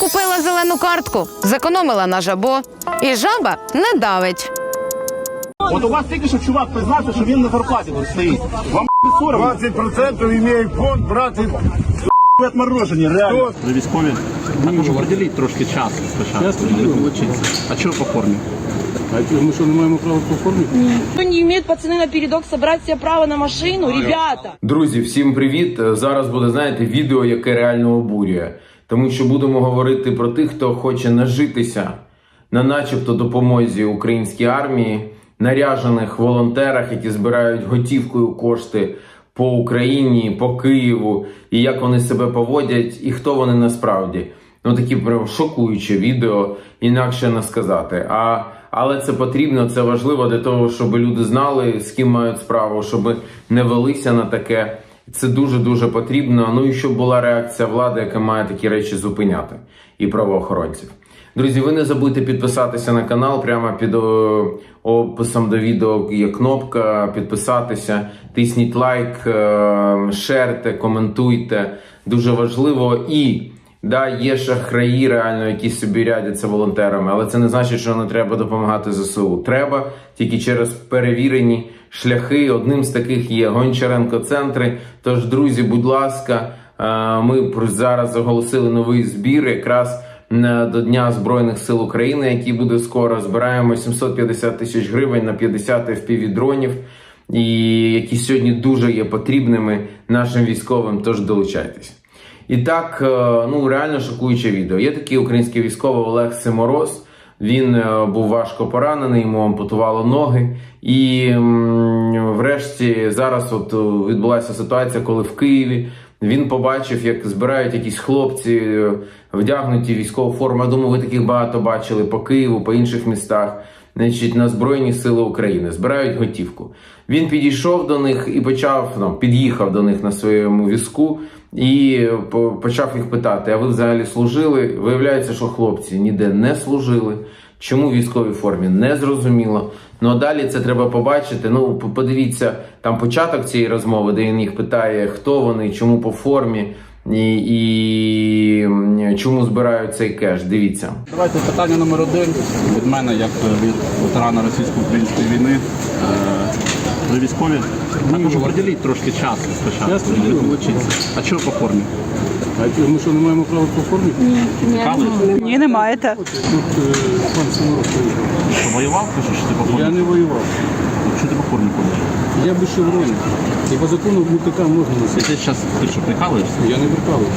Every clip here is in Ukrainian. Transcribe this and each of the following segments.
Купила зелену картку, зекономила на жабо, і жаба не давить. От у вас тільки що чувак признався, що він на зарплаті тут стоїть. Вам не соромно? 20% имею фонд брати. Ви отморожені, реально. Ви військові? Також приділіть трошки часу спочатку. Не вилучиться. А чого по формі? А Ми що не маємо права по формі? Кто не имеет пацаны на передок собрать себе право на машину, ребята. Друзі, всім привіт! Зараз буде, знаєте, відео, яке реально обурює. Тому що будемо говорити про тих, хто хоче нажитися на начебто допомозі українській армії, наряжених волонтерах, які збирають готівкою кошти по Україні, по Києву, і як вони себе поводять, і хто вони насправді. Ну такі прям шокуюче відео, інакше не сказати. А але це потрібно, це важливо для того, щоб люди знали, з ким мають справу, щоб не велися на таке. Це дуже дуже потрібно. Ну і щоб була реакція влади, яка має такі речі зупиняти, і правоохоронців. Друзі, ви не забудьте підписатися на канал. Прямо під описом до відео є кнопка підписатися. Тисніть лайк, е, шерте, коментуйте. Дуже важливо і. Да, є шахраї, реально, які собі рядяться волонтерами, але це не значить, що не треба допомагати ЗСУ. Треба тільки через перевірені шляхи. Одним з таких є Гончаренко центри. Тож, друзі, будь ласка, е, ми зараз оголосили новий збір якраз до Дня Збройних сил України, який буде скоро. Збираємо 750 тисяч гривень на 50 FPV дронів, і які сьогодні дуже є потрібними нашим військовим. Тож долучайтесь. І так, е, ну реально шокуюче відео. Є такий український військовий Олег Симороз. Він е, був важко поранений, йому ампутувало ноги. І врешті зараз от е, відбулася ситуація, коли в Києві він побачив, як збирають якісь хлопці е, вдягнуті військову форму. Я думаю, ви таких багато бачили по Києву, по інших містах. Значить, на Збройні Сили України збирають готівку. Він підійшов до них і почав ну, під'їхав до них на своєму візку і почав їх питати: а ви взагалі служили? Виявляється, що хлопці ніде не служили. Чому в військовій формі не зрозуміло. Ну а далі це треба побачити. Ну, подивіться там початок цієї розмови, де він їх питає, хто вони, чому по формі і, і чому збирають цей кеш. Дивіться. Давайте питання номер один від мене, як е, від ветерана російсько-української війни. Ви військові? Також приділіть трошки часу спочатку. Не вилучиться. А чого по формі? Ми що не маємо права по формі? Цікавий? Ні, не маєте. Тут е, пан Симуров приїхав. Що воював? Пишеш, що ти по Я не воював. Що ти по формі ходиш? Я без шеврону. І по закону мультика можна Ти носити. зараз ти що, прикалуєшся? Я не прикалуюся.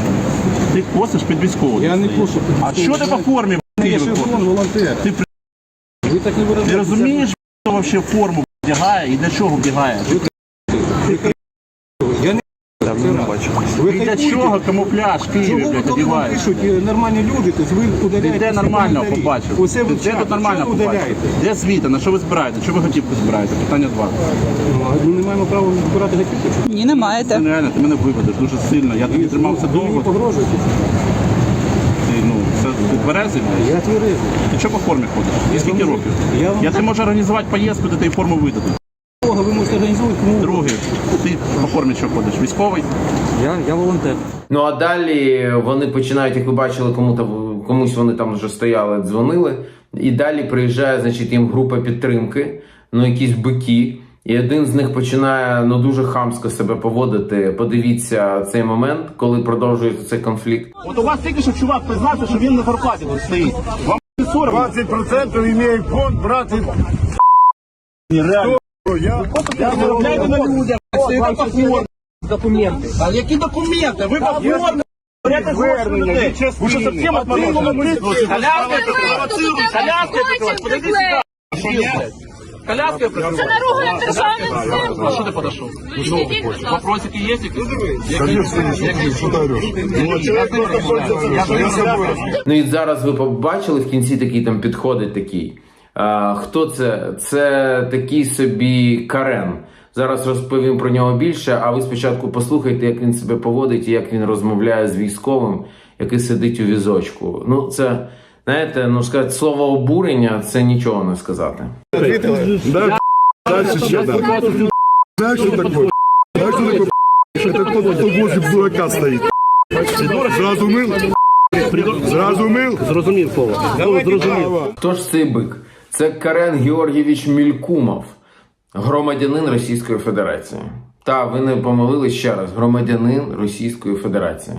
Ти косиш під військового. Я не кошу А що ти по формі? Я Києві шеврон ходиш? волонтер. Ти при- Ви так не виражаєте. Ти розумієш, хто вообще форму вдягає і для чого вдягає? Я не Давно не бачив. Ви І для чого камуфляж в Києві, блядь, пишуть е, нормальні люди, то ви удаляєте. Де всі нормально коментарі. побачив? Оце ви де тут нормально побачив? удаляєте? Де світа? На що ви збираєте? Що ви готівку збираєте? Питання два. Ну, Ми не маємо права збирати готівку. Ні, не маєте. Це нереально, ти мене виведеш дуже сильно. Я тобі тримався мені довго. погрожуєте. Це ти тверезий. Я тверезий. Ти чого по формі ходиш? І скільки років? я вам- Я ти можу організувати поїздку, де ти форму видадуть. Ви можете організовувати кому Другий, ти по формі що ходиш? Військовий? Я, я волонтер. Ну а далі вони починають, як ви бачили, кому комусь вони там вже стояли, дзвонили. І далі приїжджає, значить, їм група підтримки, ну якісь бики. І один з них починає ну дуже хамсько себе поводити. Подивіться цей момент, коли продовжується цей конфлікт. От у вас тільки що чувак признався, що він на зарплаті тут стоїть. Вам не соромно? 20% имею фонд брати. Реально. Я Я заробляю на людях, стоїте по формі. Документи. А які документи? Ви по формі. У людей. Ви що совсем провоцирують. Коляски прикривають. Подойди сюди. Коляски прикривають. Це наругує державним А що ти подошов? Вопросики є якісь? Ну і зараз ви побачили в кінці такий там підходить такий. А, хто це? Це такий собі Карен. Зараз розповім про нього більше, а ви спочатку послухайте, як він себе поводить і як він розмовляє з військовим, який сидить у візочку. Ну, це, знаєте, ну сказати, слово обурення це нічого не сказати. Дальше что, да. Знаешь, что такое? Знаешь, что такое? Это кто, кто возле дурака стоит. Зрозумів? Зрозумів слово. Ну, зрозумів. Хто ж цей бик? Це Карен Георгійович Мількумов, громадянин Російської Федерації. Та ви не помилились ще раз, громадянин Російської Федерації.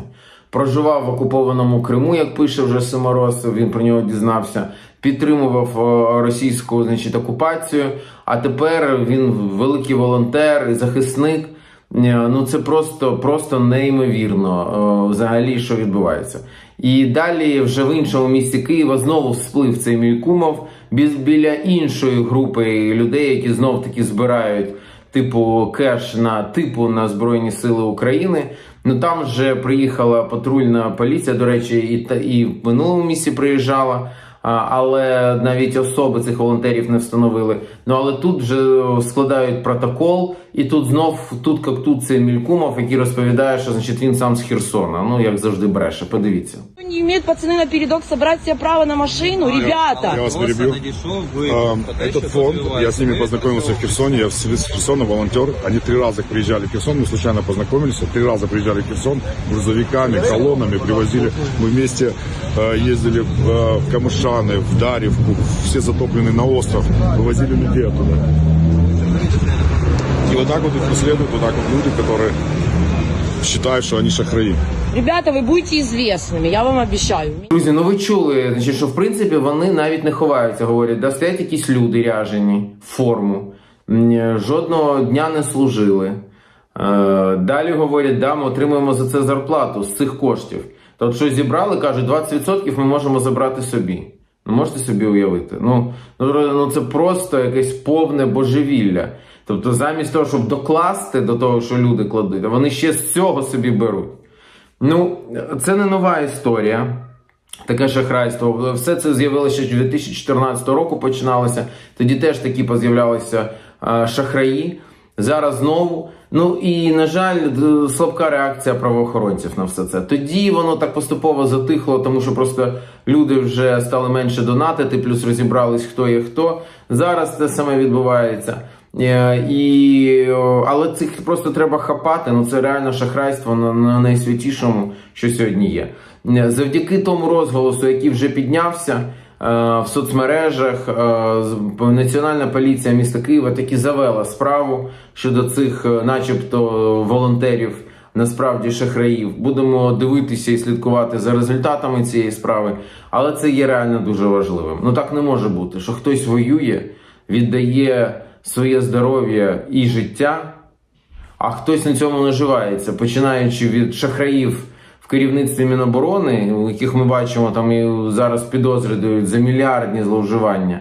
Проживав в окупованому Криму, як пише вже Симорозов, він про нього дізнався. Підтримував е, російську значить, окупацію. А тепер він великий волонтер і захисник. Е, Ну це просто, просто неймовірно е, взагалі, що відбувається. І далі вже в іншому місті Києва знову всплив цей Мількумов біз- біля іншої групи людей, які знов таки збирають типу кеш на типу на Збройні Сили України. Ну там вже приїхала патрульна поліція. До речі, і та і в минулому місці приїжджала А, але навіть особи цих волонтерів не встановили. Ну але тут вже складають протокол, і тут знов тут як тут цей Мількумов, який розповідає, що значить він сам з Херсона. Ну як завжди бреше. Подивіться. Не имеют пацаны на передок собрать себе право на машину, Я ребята. вас перебью. А, Этот фонд, я с ними познакомился в Херсоне, я с с Херсона волонтер. Они три раза приезжали в Херсон, мы случайно познакомились. Три раза приезжали в Херсон грузовиками, колоннами, привозили. Мы вместе э, ездили в, э, в Камышаны, в Дарьевку, все затоплены на остров, вывозили людей оттуда. И вот так вот их преследуют, вот так вот люди, которые считают, что они шахраи. Ребята, вы будете известными, я вам обещаю. Друзі, ну ви чули, значить, що в принципі вони навіть не ховаються, говорять, да стоять якісь люди ряжені в форму, м, жодного дня не служили. Е, Далі говорять, да, ми отримуємо за це зарплату з цих коштів. Тобто, що зібрали, кажуть, 20% ми можемо забрати собі. Ну, можете собі уявити? Ну, ну, ну це просто якесь повне божевілля. Тобто, замість того, щоб докласти до того, що люди кладуть, вони ще з цього собі беруть. Ну, це не нова історія. Таке шахрайство. Все це з'явилося ще 2014 року. Починалося. Тоді теж такі поз'являлися шахраї. Зараз знову. Ну і на жаль, слабка реакція правоохоронців на все це. Тоді воно так поступово затихло, тому що просто люди вже стали менше донатити, плюс розібрались, хто є хто. Зараз те саме відбувається. Е, І, але цих просто треба хапати. Ну це реально шахрайство на, на найсвятішому, що сьогодні є. Е, Завдяки тому розголосу, який вже піднявся в соцмережах, е, Національна поліція міста Києва таки завела справу щодо цих, е, начебто, волонтерів. Насправді шахраїв будемо дивитися і слідкувати за результатами цієї справи, але це є реально дуже важливим. Ну так не може бути, що хтось воює, віддає своє здоров'я і життя, а хтось на цьому наживається, починаючи від шахраїв керівництві Міноборони, яких ми бачимо там і зараз підозри дають за мільярдні зловживання.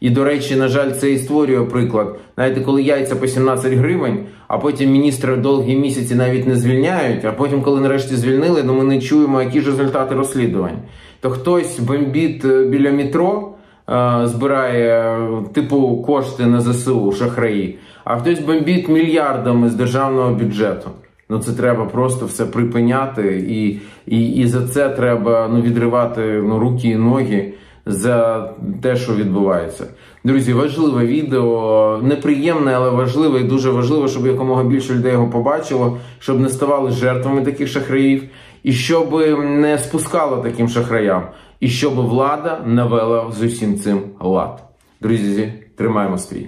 І, до речі, на жаль, це і створює приклад. Знаєте, коли яйця по 17 гривень, а потім міністри довгі місяці навіть не звільняють, а потім, коли нарешті звільнили, ну ми не чуємо, які ж результати розслідувань. То хтось бомбіт е, біля метро, е, збирає е, типу кошти на ЗСУ, шахраї, а хтось бомбить мільярдами з державного бюджету. Ну це треба просто все припиняти, і, і, і за це треба ну, відривати ну, руки і ноги за те, що відбувається. Друзі, важливе відео, неприємне, але важливе і дуже важливо, щоб якомога більше людей його побачило, щоб не ставали жертвами таких шахраїв, і щоб не спускало таким шахраям, і щоб влада навела з усім цим лад. Друзі, тримаємо стрій.